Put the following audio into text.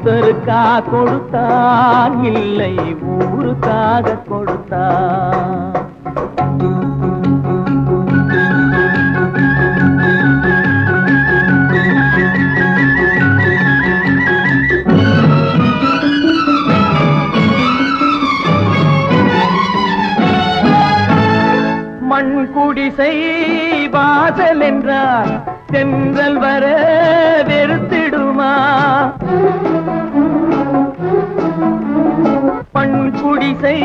ஒருத்தருக்கா கொடுத்தான் இல்லை ஊருக்காக கொடுத்தான். மண் குடிசை வாசல் என்றார் தென்றல் வர வெறுத்திடுமா? குடிசை